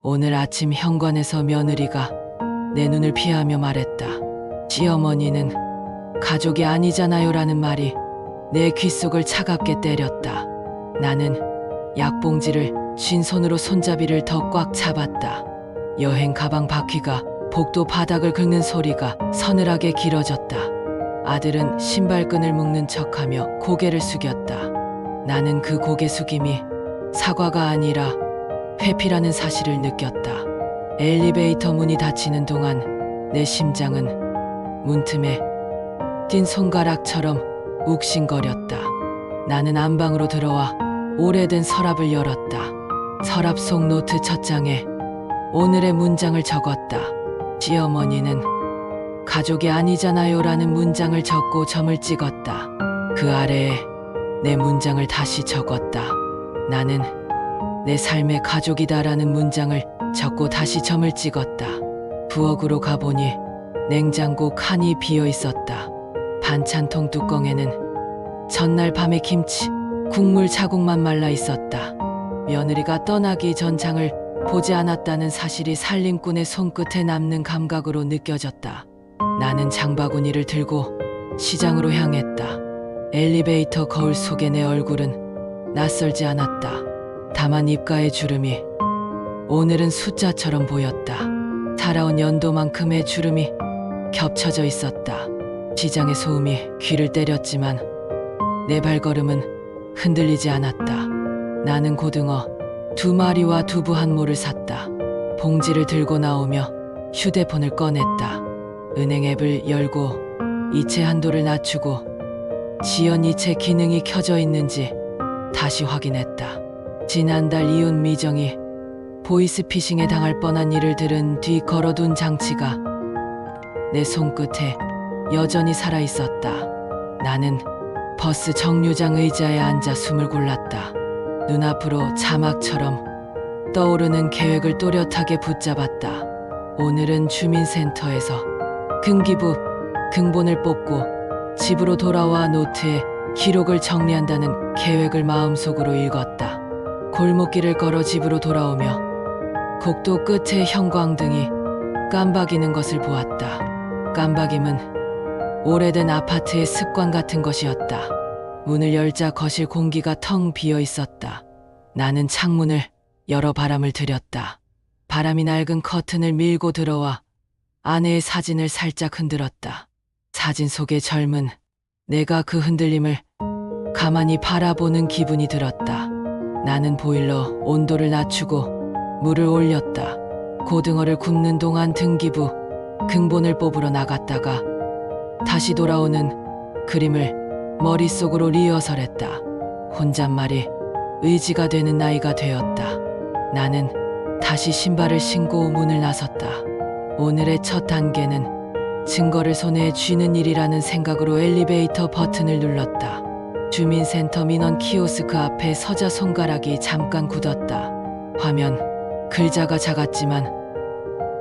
오늘 아침 현관에서 며느리가 내 눈을 피하며 말했다. 시어머니는 가족이 아니잖아요 라는 말이 내 귓속을 차갑게 때렸다. 나는 약봉지를 쥔 손으로 손잡이를 더 꽉 잡았다. 여행 가방 바퀴가 복도 바닥을 긁는 소리가 서늘하게 길어졌다. 아들은 신발끈을 묶는 척하며 고개를 숙였다. 나는 그 고개 숙임이 사과가 아니라 회피라는 사실을 느꼈다. 엘리베이터 문이 닫히는 동안 내 심장은 문틈에 뛴 손가락처럼 욱신거렸다. 나는 안방으로 들어와 오래된 서랍을 열었다. 서랍 속 노트 첫 장에 오늘의 문장을 적었다. 시어머니는 가족이 아니잖아요 라는 문장을 적고 점을 찍었다. 그 아래에 내 문장을 다시 적었다. 나는 내 삶의 가족이다라는 문장을 적고 다시 점을 찍었다. 부엌으로 가보니 냉장고 칸이 비어 있었다. 반찬통 뚜껑에는 전날 밤의 김치, 국물 자국만 말라 있었다. 며느리가 떠나기 전 장을 보지 않았다는 사실이 살림꾼의 손끝에 남는 감각으로 느껴졌다. 나는 장바구니를 들고 시장으로 향했다. 엘리베이터 거울 속의 내 얼굴은 낯설지 않았다. 다만 입가의 주름이 오늘은 숫자처럼 보였다. 살아온 연도만큼의 주름이 겹쳐져 있었다. 시장의 소음이 귀를 때렸지만 내 발걸음은 흔들리지 않았다. 나는 고등어 두 마리와 두부 한 모를 샀다. 봉지를 들고 나오며 휴대폰을 꺼냈다. 은행 앱을 열고 이체 한도를 낮추고 지연 이체 기능이 켜져 있는지 다시 확인했다. 지난달 이혼 미정이 보이스피싱에 당할 뻔한 일을 들은 뒤 걸어둔 장치가 내 손끝에 여전히 살아 있었다. 나는 버스 정류장 의자에 앉아 숨을 골랐다. 눈앞으로 자막처럼 떠오르는 계획을 또렷하게 붙잡았다. 오늘은 주민센터에서 등기부 등본을 뽑고 집으로 돌아와 노트에 기록을 정리한다는 계획을 마음속으로 읽었다. 골목길을 걸어 집으로 돌아오며 곡도 끝에 형광등이 깜박이는 것을 보았다. 깜박임은 오래된 아파트의 습관 같은 것이었다. 문을 열자 거실 공기가 텅 비어 있었다. 나는 창문을 열어 바람을 들였다. 바람이 낡은 커튼을 밀고 들어와 아내의 사진을 살짝 흔들었다. 사진 속의 젊은 내가 그 흔들림을 가만히 바라보는 기분이 들었다. 나는 보일러 온도를 낮추고 물을 올렸다. 고등어를 굽는 동안 등기부 근본을 뽑으러 나갔다가 다시 돌아오는 그림을 머릿속으로 리허설했다. 혼잣말이 의지가 되는 나이가 되었다. 나는 다시 신발을 신고 문을 나섰다. 오늘의 첫 단계는 증거를 손에 쥐는 일이라는 생각으로 엘리베이터 버튼을 눌렀다. 주민센터 민원 키오스크 앞에 서자 손가락이 잠깐 굳었다. 화면, 글자가 작았지만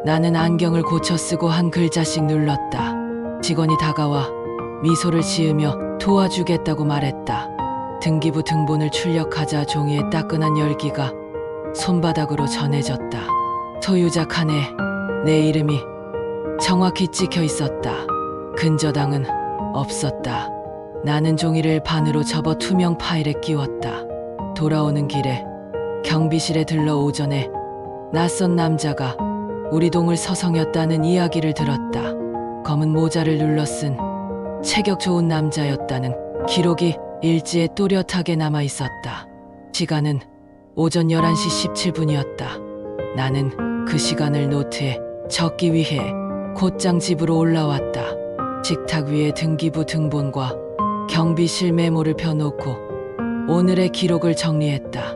나는 안경을 고쳐 쓰고 한 글자씩 눌렀다. 직원이 다가와 미소를 지으며 도와주겠다고 말했다. 등기부 등본을 출력하자 종이에 따끈한 열기가 손바닥으로 전해졌다. 소유자 칸에 내 이름이 정확히 찍혀 있었다. 근저당은 없었다. 나는 종이를 반으로 접어 투명 파일에 끼웠다. 돌아오는 길에 경비실에 들러 오전에 낯선 남자가 우리 동을 서성였다는 이야기를 들었다. 검은 모자를 눌러 쓴 체격 좋은 남자였다는 기록이 일지에 또렷하게 남아 있었다. 시간은 오전 11시 17분이었다. 나는 그 시간을 노트에 적기 위해 곧장 집으로 올라왔다. 식탁 위에 등기부 등본과 경비실 메모를 펴놓고 오늘의 기록을 정리했다.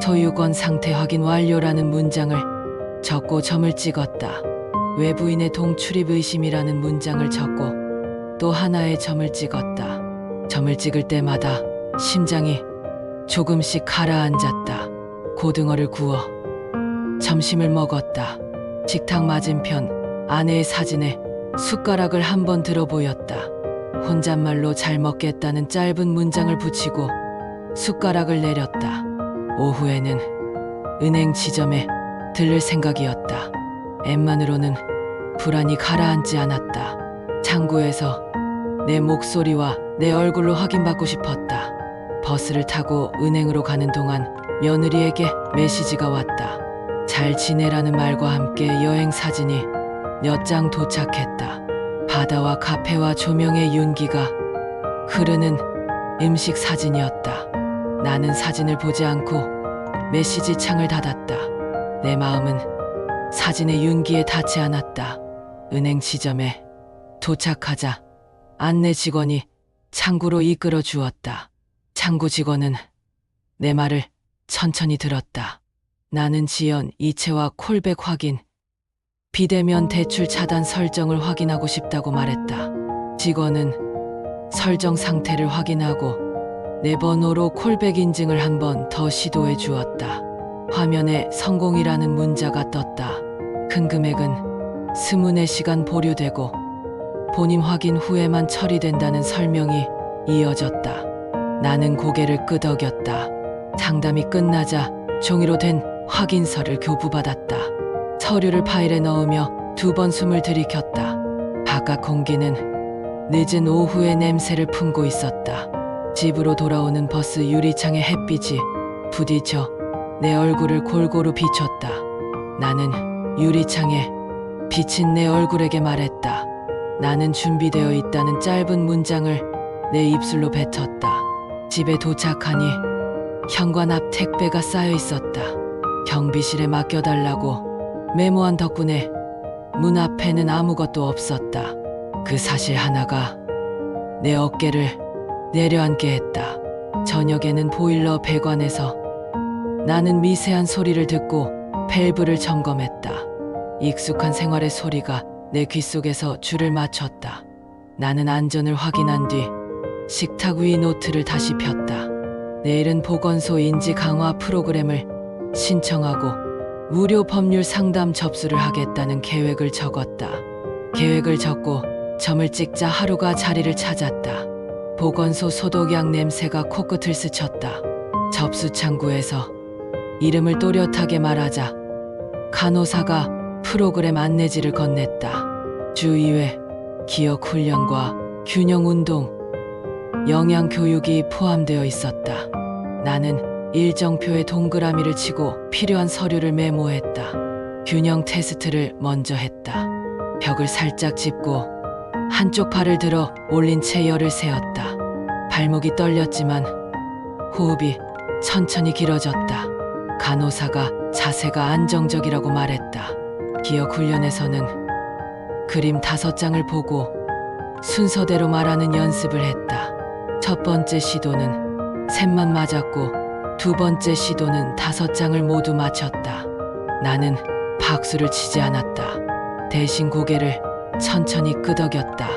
소유권 상태 확인 완료라는 문장을 적고 점을 찍었다. 외부인의 동출입 의심이라는 문장을 적고 또 하나의 점을 찍었다. 점을 찍을 때마다 심장이 조금씩 가라앉았다. 고등어를 구워 점심을 먹었다. 식탁 맞은편 아내의 사진에 숟가락을 한 번 들어 보였다. 혼잣말로 잘 먹겠다는 짧은 문장을 붙이고 숟가락을 내렸다. 오후에는 은행 지점에 들를 생각이었다. 엠만으로는 불안이 가라앉지 않았다. 창구에서 내 목소리와 내 얼굴로 확인받고 싶었다. 버스를 타고 은행으로 가는 동안 며느리에게 메시지가 왔다. 잘 지내라는 말과 함께 여행 사진이 몇 장 도착했다. 바다와 카페와 조명의 윤기가 흐르는 음식 사진이었다. 나는 사진을 보지 않고 메시지 창을 닫았다. 내 마음은 사진의 윤기에 닿지 않았다. 은행 지점에 도착하자 안내 직원이 창구로 이끌어 주었다. 창구 직원은 내 말을 천천히 들었다. 나는 지연 이체와 콜백 확인, 비대면 대출 차단 설정을 확인하고 싶다고 말했다. 직원은 설정 상태를 확인하고 내 번호로 콜백 인증을 한 번 더 시도해 주었다. 화면에 성공이라는 문자가 떴다. 큰 금액은 24시간 보류되고 본인 확인 후에만 처리된다는 설명이 이어졌다. 나는 고개를 끄덕였다. 상담이 끝나자 종이로 된 확인서를 교부받았다. 서류를 파일에 넣으며 두 번 숨을 들이켰다. 바깥 공기는 늦은 오후의 냄새를 품고 있었다. 집으로 돌아오는 버스 유리창에 햇빛이 부딪혀 내 얼굴을 골고루 비췄다. 나는 유리창에 비친 내 얼굴에게 말했다. 나는 준비되어 있다는 짧은 문장을 내 입술로 뱉었다. 집에 도착하니 현관 앞 택배가 쌓여 있었다. 경비실에 맡겨달라고 메모한 덕분에 문 앞에는 아무것도 없었다. 그 사실 하나가 내 어깨를 내려앉게 했다. 저녁에는 보일러 배관에서 나는 미세한 소리를 듣고 밸브를 점검했다. 익숙한 생활의 소리가 내 귓속에서 줄을 맞췄다. 나는 안전을 확인한 뒤 식탁 위 노트를 다시 폈다. 내일은 보건소 인지 강화 프로그램을 신청하고 무료 법률 상담 접수를 하겠다는 계획을 적었다. 계획을 적고 점을 찍자 하루가 자리를 찾았다. 보건소 소독약 냄새가 코끝을 스쳤다. 접수 창구에서 이름을 또렷하게 말하자 간호사가 프로그램 안내지를 건넸다. 주 2회 기억 훈련과 균형 운동, 영양 교육이 포함되어 있었다. 나는 일정표에 동그라미를 치고 필요한 서류를 메모했다. 균형 테스트를 먼저 했다. 벽을 살짝 짚고 한쪽 팔을 들어 올린 채 열을 세웠다. 발목이 떨렸지만 호흡이 천천히 길어졌다. 간호사가 자세가 안정적이라고 말했다. 기억 훈련에서는 그림 다섯 장을 보고 순서대로 말하는 연습을 했다. 첫 번째 시도는 셋만 맞았고 두 번째 시도는 다섯 장을 모두 맞췄다. 나는 박수를 치지 않았다. 대신 고개를 천천히 끄덕였다.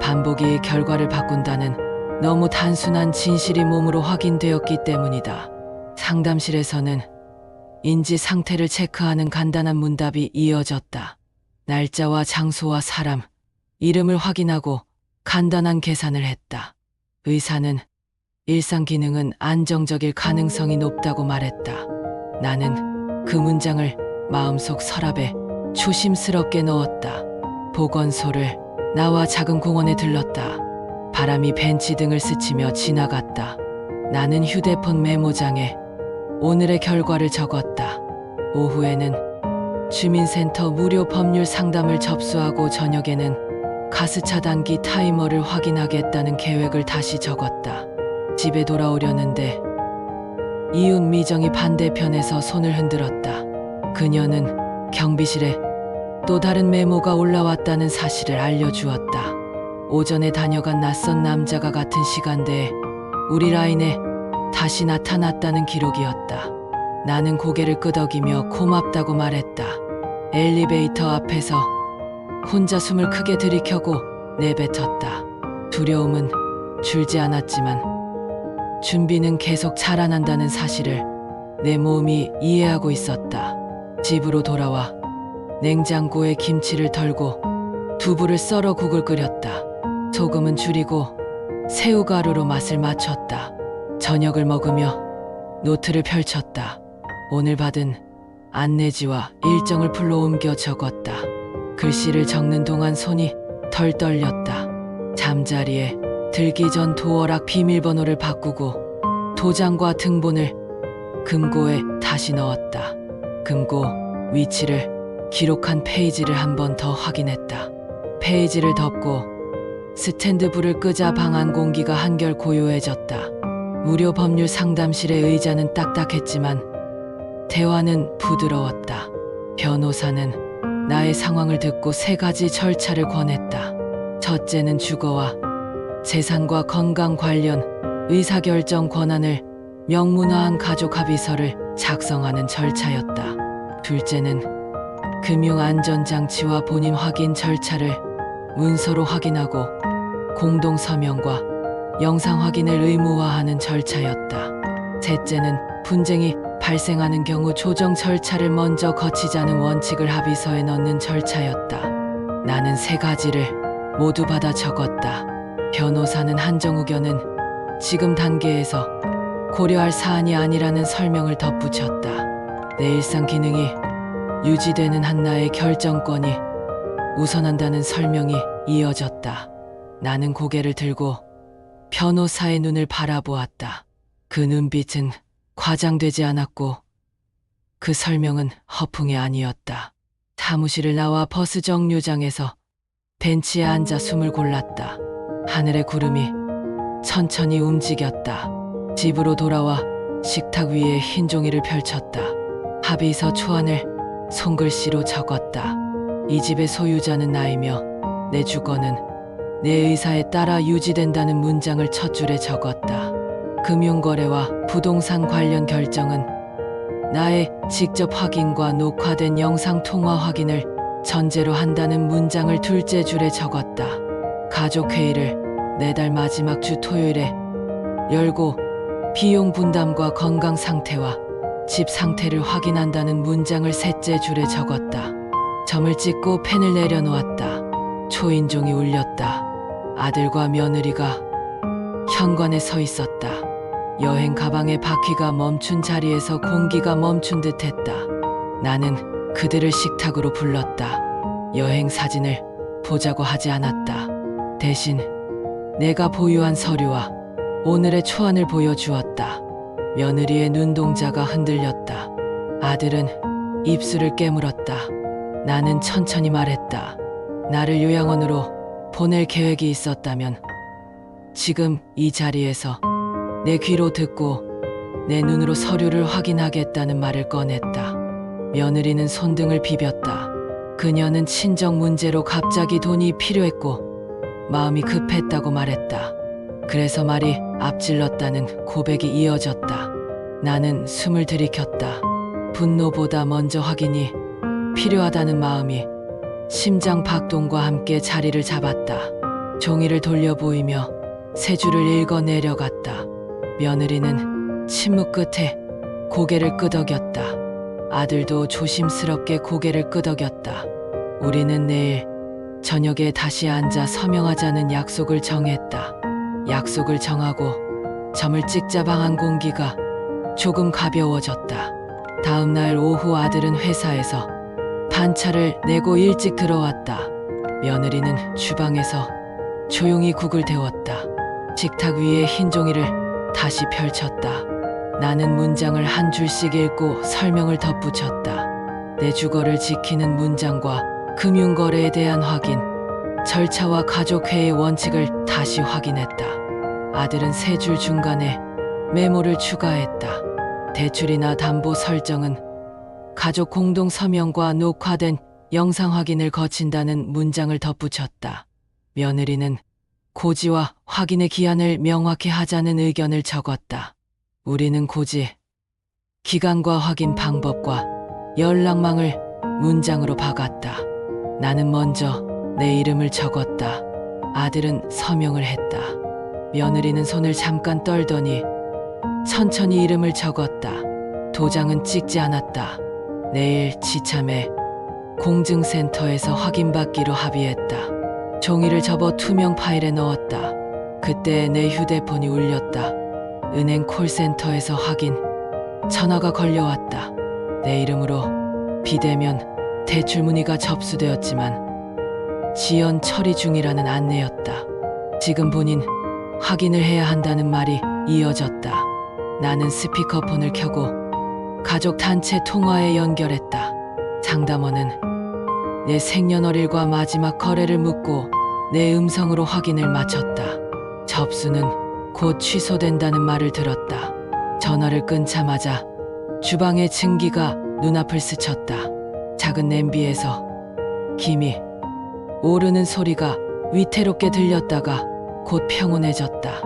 반복이 결과를 바꾼다는 너무 단순한 진실이 몸으로 확인되었기 때문이다. 상담실에서는 인지 상태를 체크하는 간단한 문답이 이어졌다. 날짜와 장소와 사람, 이름을 확인하고 간단한 계산을 했다. 의사는 일상 기능은 안정적일 가능성이 높다고 말했다. 나는 그 문장을 마음속 서랍에 조심스럽게 넣었다. 보건소를 나와 작은 공원에 들렀다. 바람이 벤치 등을 스치며 지나갔다. 나는 휴대폰 메모장에 오늘의 결과를 적었다. 오후에는 주민센터 무료 법률 상담을 접수하고 저녁에는 가스 차단기 타이머를 확인하겠다는 계획을 다시 적었다. 집에 돌아오려는데 이웃 미정이 반대편에서 손을 흔들었다. 그녀는 경비실에 또 다른 메모가 올라왔다는 사실을 알려주었다. 오전에 다녀간 낯선 남자가 같은 시간대에 우리 라인에 다시 나타났다는 기록이었다. 나는 고개를 끄덕이며 고맙다고 말했다. 엘리베이터 앞에서 혼자 숨을 크게 들이켜고 내뱉었다. 두려움은 줄지 않았지만 준비는 계속 자라난다는 사실을 내 몸이 이해하고 있었다. 집으로 돌아와 냉장고에 김치를 덜고 두부를 썰어 국을 끓였다. 소금은 줄이고 새우가루로 맛을 맞췄다. 저녁을 먹으며 노트를 펼쳤다. 오늘 받은 안내지와 일정을 풀로 옮겨 적었다. 글씨를 적는 동안 손이 덜 떨렸다. 잠자리에 들기 전 도어락 비밀번호를 바꾸고 도장과 등본을 금고에 다시 넣었다. 금고 위치를 기록한 페이지를 한 번 더 확인했다. 페이지를 덮고 스탠드 불을 끄자 방안 공기가 한결 고요해졌다. 무료 법률 상담실의 의자는 딱딱했지만 대화는 부드러웠다. 변호사는 나의 상황을 듣고 세 가지 절차를 권했다. 첫째는 주거와 재산과 건강 관련 의사결정 권한을 명문화한 가족 합의서를 작성하는 절차였다. 둘째는 금융안전장치와 본인 확인 절차를 문서로 확인하고 공동 서명과 영상 확인을 의무화하는 절차였다. 셋째는 분쟁이 발생하는 경우 조정 절차를 먼저 거치자는 원칙을 합의서에 넣는 절차였다. 나는 세 가지를 모두 받아 적었다. 변호사는 한정 의견은 지금 단계에서 고려할 사안이 아니라는 설명을 덧붙였다. 내 일상 기능이 유지되는 한나의 결정권이 우선한다는 설명이 이어졌다. 나는 고개를 들고 변호사의 눈을 바라보았다. 그 눈빛은 과장되지 않았고 그 설명은 허풍이 아니었다. 사무실을 나와 버스 정류장에서 벤치에 앉아 숨을 골랐다. 하늘의 구름이 천천히 움직였다. 집으로 돌아와 식탁 위에 흰 종이를 펼쳤다. 합의서 초안을 손글씨로 적었다. 이 집의 소유자는 나이며 내 주거는 내 의사에 따라 유지된다는 문장을 첫 줄에 적었다. 금융거래와 부동산 관련 결정은 나의 직접 확인과 녹화된 영상 통화 확인을 전제로 한다는 문장을 둘째 줄에 적었다. 가족회의를 내달 마지막 주 토요일에 열고 비용 분담과 건강 상태와 집 상태를 확인한다는 문장을 셋째 줄에 적었다. 점을 찍고 펜을 내려놓았다. 초인종이 울렸다. 아들과 며느리가 현관에 서 있었다. 여행 가방의 바퀴가 멈춘 자리에서 공기가 멈춘 듯 했다. 나는 그들을 식탁으로 불렀다. 여행 사진을 보자고 하지 않았다. 대신 내가 보유한 서류와 오늘의 초안을 보여주었다. 며느리의 눈동자가 흔들렸다. 아들은 입술을 깨물었다. 나는 천천히 말했다. 나를 요양원으로 보낼 계획이 있었다면 지금 이 자리에서 내 귀로 듣고 내 눈으로 서류를 확인하겠다는 말을 꺼냈다. 며느리는 손등을 비볐다. 그녀는 친정 문제로 갑자기 돈이 필요했고 마음이 급했다고 말했다. 그래서 말이 앞질렀다는 고백이 이어졌다. 나는 숨을 들이켰다. 분노보다 먼저 확인이 필요하다는 마음이 심장 박동과 함께 자리를 잡았다. 종이를 돌려 보이며 세 줄을 읽어 내려갔다. 며느리는 침묵 끝에 고개를 끄덕였다. 아들도 조심스럽게 고개를 끄덕였다. 우리는 내일 저녁에 다시 앉아 서명하자는 약속을 정했다. 약속을 정하고 점을 찍자 방안 공기가 조금 가벼워졌다. 다음 날 오후 아들은 회사에서 반차를 내고 일찍 들어왔다. 며느리는 주방에서 조용히 국을 데웠다. 식탁 위에 흰 종이를 다시 펼쳤다. 나는 문장을 한 줄씩 읽고 설명을 덧붙였다. 내 주거를 지키는 문장과 금융거래에 대한 확인, 절차와 가족회의 원칙을 다시 확인했다. 아들은 세 줄 중간에 메모를 추가했다. 대출이나 담보 설정은 가족 공동 서명과 녹화된 영상 확인을 거친다는 문장을 덧붙였다. 며느리는 고지와 확인의 기한을 명확히 하자는 의견을 적었다. 우리는 고지, 기간과 확인 방법과 연락망을 문장으로 박았다. 나는 먼저 내 이름을 적었다. 아들은 서명을 했다. 며느리는 손을 잠깐 떨더니 천천히 이름을 적었다. 도장은 찍지 않았다. 내일 지참에 공증센터에서 확인받기로 합의했다. 종이를 접어 투명 파일에 넣었다. 그때 내 휴대폰이 울렸다. 은행 콜센터에서 확인. 전화가 걸려왔다. 내 이름으로 비대면 대출 문의가 접수되었지만 지연 처리 중이라는 안내였다. 지금 본인 확인을 해야 한다는 말이 이어졌다. 나는 스피커폰을 켜고 가족 단체 통화에 연결했다. 상담원은 내 생년월일과 마지막 거래를 묻고 내 음성으로 확인을 마쳤다. 접수는 곧 취소된다는 말을 들었다. 전화를 끊자마자 주방의 증기가 눈앞을 스쳤다. 작은 냄비에서 김이 오르는 소리가 위태롭게 들렸다가 곧 평온해졌다.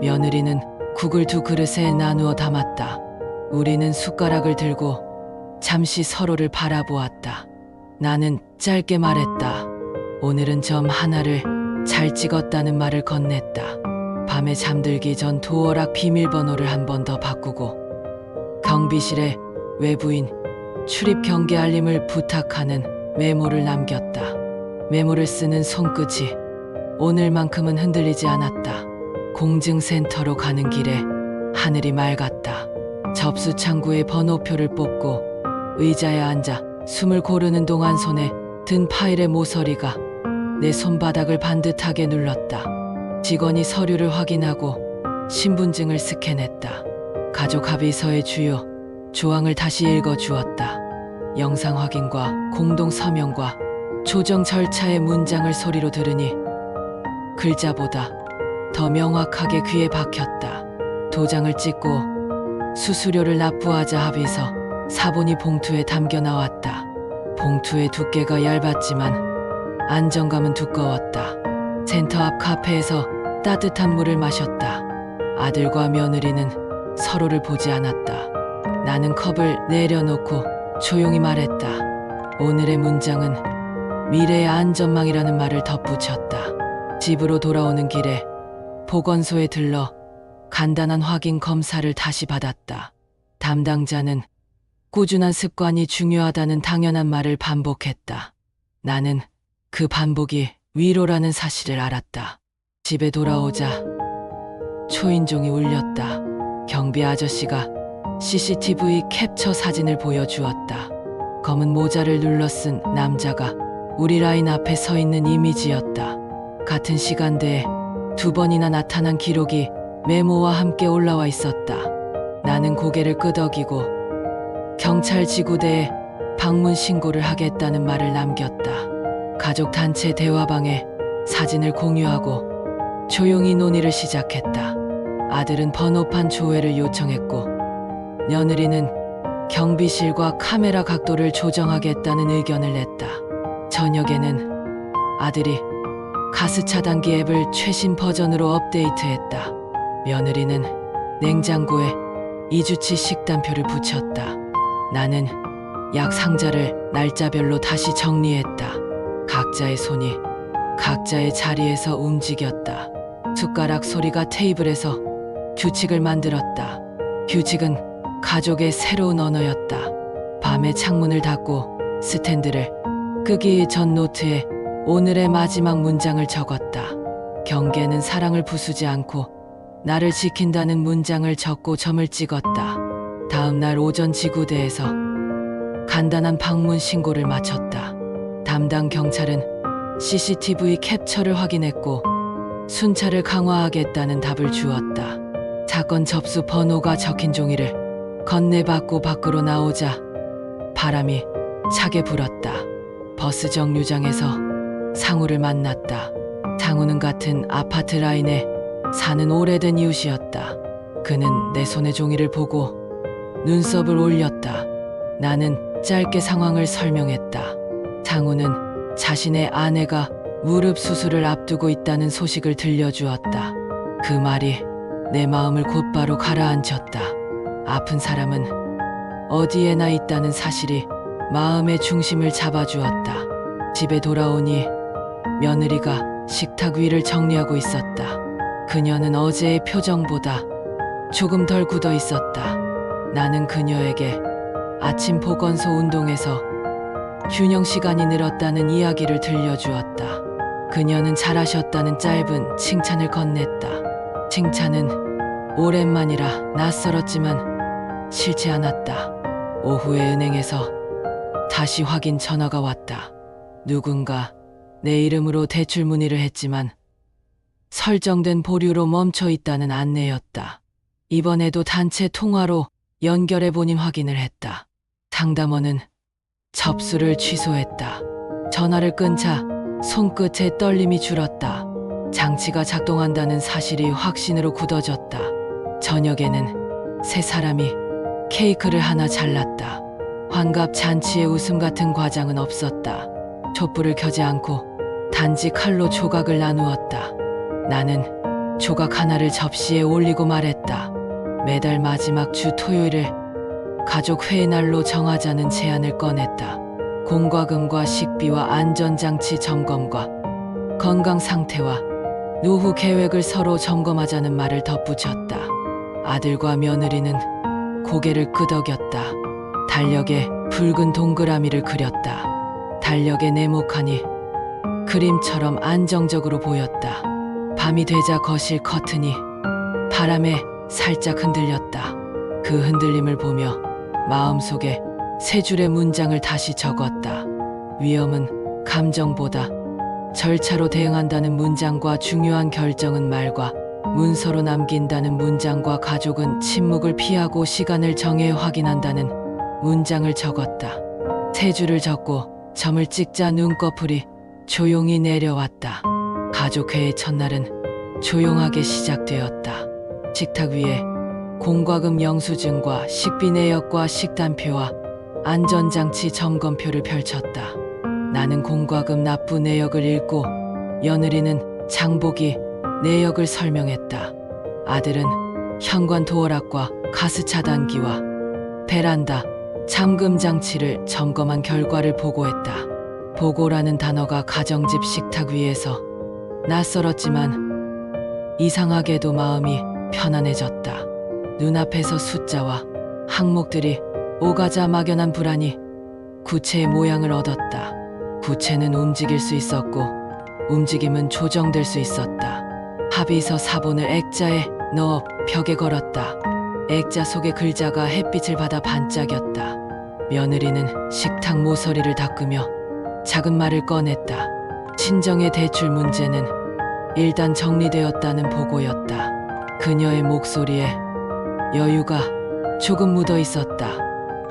며느리는 국을 두 그릇에 나누어 담았다. 우리는 숟가락을 들고 잠시 서로를 바라보았다. 나는 짧게 말했다. 오늘은 점 하나를 잘 찍었다는 말을 건넸다. 밤에 잠들기 전 도어락 비밀번호를 한 번 더 바꾸고 경비실에 외부인 출입 경계 알림을 부탁하는 메모를 남겼다. 메모를 쓰는 손끝이 오늘만큼은 흔들리지 않았다. 공증센터로 가는 길에 하늘이 맑았다. 접수 창구에 번호표를 뽑고 의자에 앉아 숨을 고르는 동안 손에 든 파일의 모서리가 내 손바닥을 반듯하게 눌렀다. 직원이 서류를 확인하고 신분증을 스캔했다. 가족 합의서의 주요 조항을 다시 읽어 주었다. 영상 확인과 공동 서명과 조정 절차의 문장을 소리로 들으니 글자보다 더 명확하게 귀에 박혔다. 도장을 찍고 수수료를 납부하자 합의서 사본이 봉투에 담겨 나왔다. 봉투의 두께가 얇았지만 안정감은 두꺼웠다. 센터 앞 카페에서 따뜻한 물을 마셨다. 아들과 며느리는 서로를 보지 않았다. 나는 컵을 내려놓고 조용히 말했다. 오늘의 문장은 미래의 안전망이라는 말을 덧붙였다. 집으로 돌아오는 길에 보건소에 들러 간단한 확인 검사를 다시 받았다. 담당자는 꾸준한 습관이 중요하다는 당연한 말을 반복했다. 나는 그 반복이 위로라는 사실을 알았다. 집에 돌아오자 초인종이 울렸다. 경비 아저씨가 CCTV 캡처 사진을 보여주었다. 검은 모자를 눌러 쓴 남자가 우리 라인 앞에 서 있는 이미지였다. 같은 시간대에 두 번이나 나타난 기록이 메모와 함께 올라와 있었다. 나는 고개를 끄덕이고 경찰 지구대에 방문 신고를 하겠다는 말을 남겼다. 가족 단체 대화방에 사진을 공유하고 조용히 논의를 시작했다. 아들은 번호판 조회를 요청했고 며느리는 경비실과 카메라 각도를 조정하겠다는 의견을 냈다. 저녁에는 아들이 가스 차단기 앱을 최신 버전으로 업데이트했다. 며느리는 냉장고에 이주치 식단표를 붙였다. 나는 약 상자를 날짜별로 다시 정리했다. 각자의 손이 각자의 자리에서 움직였다. 숟가락 소리가 테이블에서 규칙을 만들었다. 규칙은 가족의 새로운 언어였다. 밤에 창문을 닫고 스탠드를 끄기 전 노트에 오늘의 마지막 문장을 적었다. 경계는 사랑을 부수지 않고 나를 지킨다는 문장을 적고 점을 찍었다. 다음 날 오전 지구대에서 간단한 방문 신고를 마쳤다. 담당 경찰은 CCTV 캡처를 확인했고 순찰을 강화하겠다는 답을 주었다. 사건 접수 번호가 적힌 종이를 건네받고 밖으로 나오자 바람이 차게 불었다. 버스 정류장에서 상우를 만났다. 상우는 같은 아파트 라인에 사는 오래된 이웃이었다. 그는 내 손의 종이를 보고 눈썹을 올렸다. 나는 짧게 상황을 설명했다. 상우는 자신의 아내가 무릎 수술을 앞두고 있다는 소식을 들려주었다. 그 말이 내 마음을 곧바로 가라앉혔다. 아픈 사람은 어디에나 있다는 사실이 마음의 중심을 잡아주었다. 집에 돌아오니 며느리가 식탁 위를 정리하고 있었다. 그녀는 어제의 표정보다 조금 덜 굳어 있었다. 나는 그녀에게 아침 보건소 운동에서 균형 시간이 늘었다는 이야기를 들려주었다. 그녀는 잘하셨다는 짧은 칭찬을 건넸다. 칭찬은 오랜만이라 낯설었지만 싫지 않았다. 오후에 은행에서 다시 확인 전화가 왔다. 누군가 내 이름으로 대출 문의를 했지만 설정된 보류로 멈춰 있다는 안내였다. 이번에도 단체 통화로 연결해 본인 확인을 했다. 상담원은 접수를 취소했다. 전화를 끊자 손끝에 떨림이 줄었다. 장치가 작동한다는 사실이 확신으로 굳어졌다. 저녁에는 세 사람이 케이크를 하나 잘랐다. 환갑 잔치의 웃음 같은 과장은 없었다. 촛불을 켜지 않고 단지 칼로 조각을 나누었다. 나는 조각 하나를 접시에 올리고 말했다. 매달 마지막 주 토요일을 가족 회의 날로 정하자는 제안을 꺼냈다. 공과금과 식비와 안전장치 점검과 건강 상태와 노후 계획을 서로 점검하자는 말을 덧붙였다. 아들과 며느리는 고개를 끄덕였다. 달력에 붉은 동그라미를 그렸다. 달력에 네모칸이 그림처럼 안정적으로 보였다. 밤이 되자 거실 커튼이 바람에 살짝 흔들렸다. 그 흔들림을 보며 마음속에 세 줄의 문장을 다시 적었다. 위험은 감정보다 절차로 대응한다는 문장과 중요한 결정은 말과 문서로 남긴다는 문장과 가족은 침묵을 피하고 시간을 정해 확인한다는 문장을 적었다. 세 줄을 적고 점을 찍자 눈꺼풀이 조용히 내려왔다. 가족회의 첫날은 조용하게 시작되었다. 식탁 위에 공과금 영수증과 식비 내역과 식단표와 안전장치 점검표를 펼쳤다. 나는 공과금 납부 내역을 읽고 며느리는 장복이 내역을 설명했다. 아들은 현관 도어락과 가스 차단기와 베란다 잠금 장치를 점검한 결과를 보고했다. 보고라는 단어가 가정집 식탁 위에서 낯설었지만 이상하게도 마음이 편안해졌다. 눈앞에서 숫자와 항목들이 오가자 막연한 불안이 구체의 모양을 얻었다. 구체는 움직일 수 있었고 움직임은 조정될 수 있었다. 합의서 사본을 액자에 넣어 벽에 걸었다. 액자 속의 글자가 햇빛을 받아 반짝였다. 며느리는 식탁 모서리를 닦으며 작은 말을 꺼냈다. 친정의 대출 문제는 일단 정리되었다는 보고였다. 그녀의 목소리에 여유가 조금 묻어 있었다.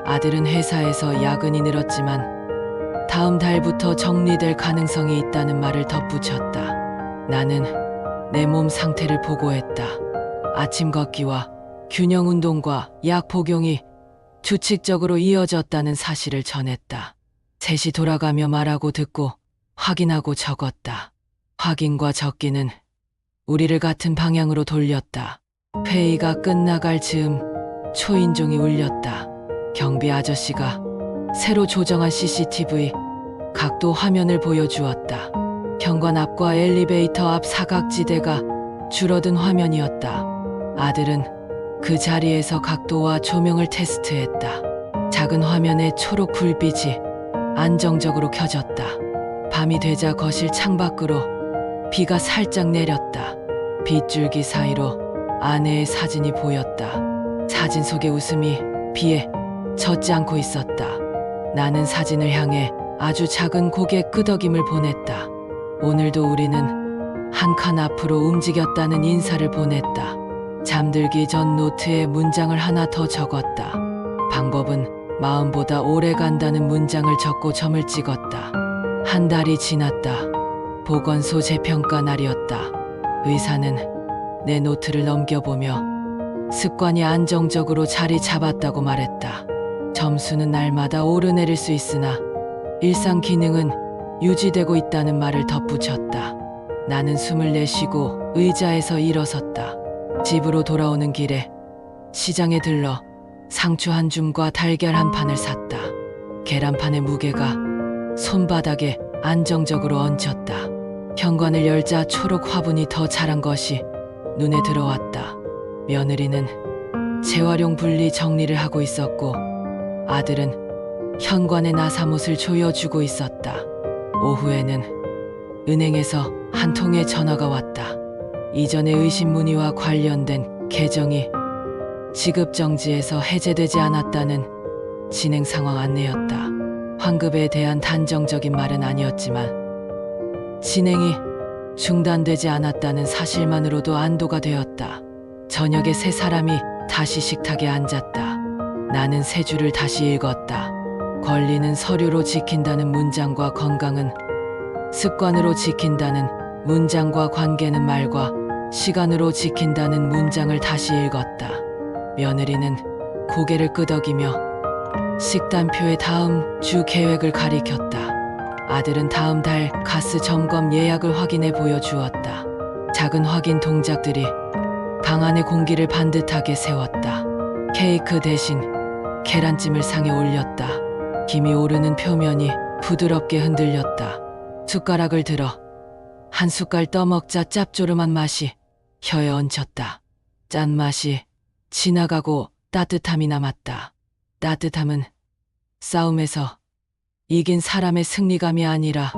아들은 회사에서 야근이 늘었지만 다음 달부터 정리될 가능성이 있다는 말을 덧붙였다. 나는 내 몸 상태를 보고했다. 아침 걷기와 균형 운동과 약 복용이 규칙적으로 이어졌다는 사실을 전했다. 셋이 돌아가며 말하고 듣고 확인하고 적었다. 확인과 적기는 우리를 같은 방향으로 돌렸다. 회의가 끝나갈 즈음 초인종이 울렸다. 경비 아저씨가 새로 조정한 CCTV 각도 화면을 보여주었다. 현관 앞과 엘리베이터 앞 사각지대가 줄어든 화면이었다. 아들은 그 자리에서 각도와 조명을 테스트했다. 작은 화면에 초록 불빛이 안정적으로 켜졌다. 밤이 되자 거실 창밖으로 비가 살짝 내렸다. 빗줄기 사이로 아내의 사진이 보였다. 사진 속의 웃음이 비에 젖지 않고 있었다. 나는 사진을 향해 아주 작은 고개 끄덕임을 보냈다. 오늘도 우리는 한 칸 앞으로 움직였다는 인사를 보냈다. 잠들기 전 노트에 문장을 하나 더 적었다. 방법은 마음보다 오래 간다는 문장을 적고 점을 찍었다. 한 달이 지났다. 보건소 재평가 날이었다. 의사는 내 노트를 넘겨보며 습관이 안정적으로 자리 잡았다고 말했다. 점수는 날마다 오르내릴 수 있으나 일상 기능은 유지되고 있다는 말을 덧붙였다. 나는 숨을 내쉬고 의자에서 일어섰다. 집으로 돌아오는 길에 시장에 들러 상추 한 줌과 달걀 한 판을 샀다. 계란판의 무게가 손바닥에 안정적으로 얹혔다. 현관을 열자 초록 화분이 더 자란 것이 눈에 들어왔다. 며느리는 재활용 분리 정리를 하고 있었고 아들은 현관에 나사못을 조여주고 있었다. 오후에는 은행에서 한 통의 전화가 왔다. 이전의 의심 문의와 관련된 계정이 지급 정지에서 해제되지 않았다는 진행 상황 안내였다. 환급에 대한 단정적인 말은 아니었지만 진행이 중단되지 않았다는 사실만으로도 안도가 되었다. 저녁에 세 사람이 다시 식탁에 앉았다. 나는 세 줄을 다시 읽었다. 권리는 서류로 지킨다는 문장과 건강은 습관으로 지킨다는 문장과 관계는 말과 시간으로 지킨다는 문장을 다시 읽었다. 며느리는 고개를 끄덕이며 식단표에 다음 주 계획을 가리켰다. 아들은 다음 달 가스 점검 예약을 확인해 보여주었다. 작은 확인 동작들이 방 안의 공기를 반듯하게 세웠다. 케이크 대신 계란찜을 상에 올렸다. 김이 오르는 표면이 부드럽게 흔들렸다. 숟가락을 들어 한 숟갈 떠먹자 짭조름한 맛이 혀에 얹혔다. 짠 맛이 지나가고 따뜻함이 남았다. 따뜻함은 싸움에서 이긴 사람의 승리감이 아니라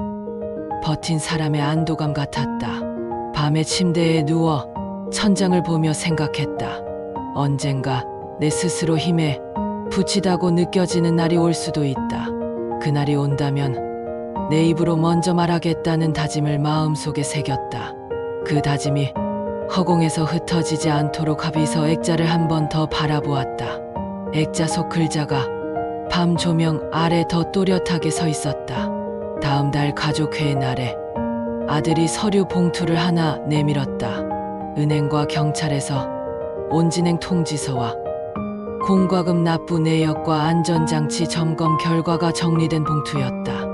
버틴 사람의 안도감 같았다. 밤에 침대에 누워 천장을 보며 생각했다. 언젠가 내 스스로 힘에 부치다고 느껴지는 날이 올 수도 있다. 그날이 온다면 내 입으로 먼저 말하겠다는 다짐을 마음속에 새겼다. 그 다짐이 허공에서 흩어지지 않도록 합의서 액자를 한 번 더 바라보았다. 액자 속 글자가 밤 조명 아래 더 또렷하게 서 있었다. 다음 달 가족회의 날에 아들이 서류 봉투를 하나 내밀었다. 은행과 경찰에서 온진행 통지서와 공과금 납부 내역과 안전장치 점검 결과가 정리된 봉투였다.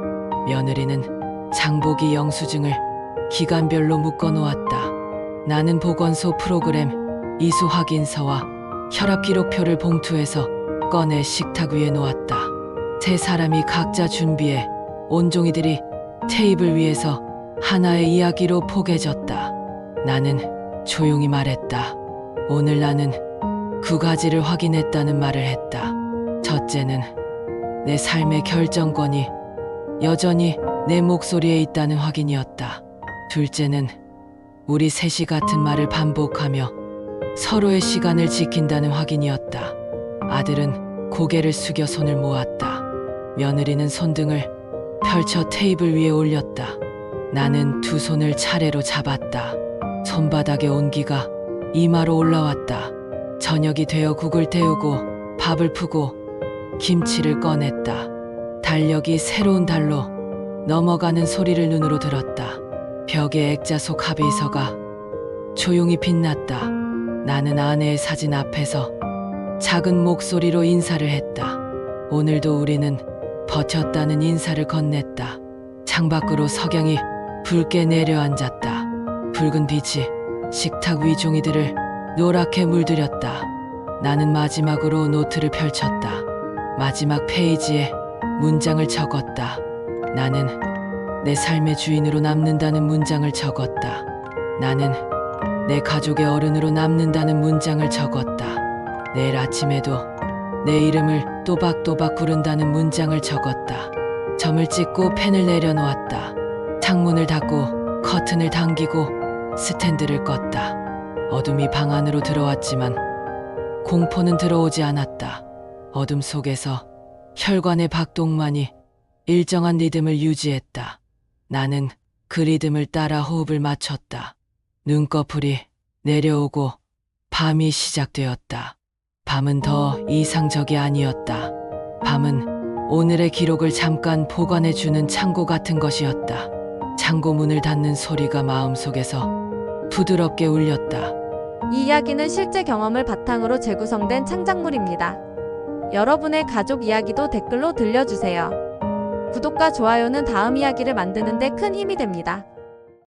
며느리는 장보기 영수증을 기간별로 묶어 놓았다. 나는 보건소 프로그램 이수 확인서와 혈압 기록표를 봉투에서 꺼내 식탁 위에 놓았다. 세 사람이 각자 준비해 온종이들이 테이블 위에서 하나의 이야기로 포개졌다. 나는 조용히 말했다. 오늘 나는 두 가지를 확인했다는 말을 했다. 첫째는 내 삶의 결정권이 여전히 내 목소리에 있다는 확인이었다. 둘째는 우리 셋이 같은 말을 반복하며 서로의 시간을 지킨다는 확인이었다. 아들은 고개를 숙여 손을 모았다. 며느리는 손등을 펼쳐 테이블 위에 올렸다. 나는 두 손을 차례로 잡았다. 손바닥의 온기가 이마로 올라왔다. 저녁이 되어 국을 태우고 밥을 푸고 김치를 꺼냈다. 달력이 새로운 달로 넘어가는 소리를 눈으로 들었다. 벽에 액자 속 합의서가 조용히 빛났다. 나는 아내의 사진 앞에서 작은 목소리로 인사를 했다. 오늘도 우리는 버텼다는 인사를 건넸다. 창밖으로 석양이 붉게 내려앉았다. 붉은 빛이 식탁 위 종이들을 노랗게 물들였다. 나는 마지막으로 노트를 펼쳤다. 마지막 페이지에 문장을 적었다. 나는 내 삶의 주인으로 남는다는 문장을 적었다. 나는 내 가족의 어른으로 남는다는 문장을 적었다. 내일 아침에도 내 이름을 또박또박 부른다는 문장을 적었다. 점을 찍고 펜을 내려놓았다. 창문을 닫고 커튼을 당기고 스탠드를 껐다. 어둠이 방 안으로 들어왔지만 공포는 들어오지 않았다. 어둠 속에서 혈관의 박동만이 일정한 리듬을 유지했다. 나는 그 리듬을 따라 호흡을 맞췄다. 눈꺼풀이 내려오고 밤이 시작되었다. 밤은 더 이상적이 아니었다. 밤은 오늘의 기록을 잠깐 보관해주는 창고 같은 것이었다. 창고 문을 닫는 소리가 마음속에서 부드럽게 울렸다. 이 이야기는 실제 경험을 바탕으로 재구성된 창작물입니다. 여러분의 가족 이야기도 댓글로 들려주세요. 구독과 좋아요는 다음 이야기를 만드는데 큰 힘이 됩니다.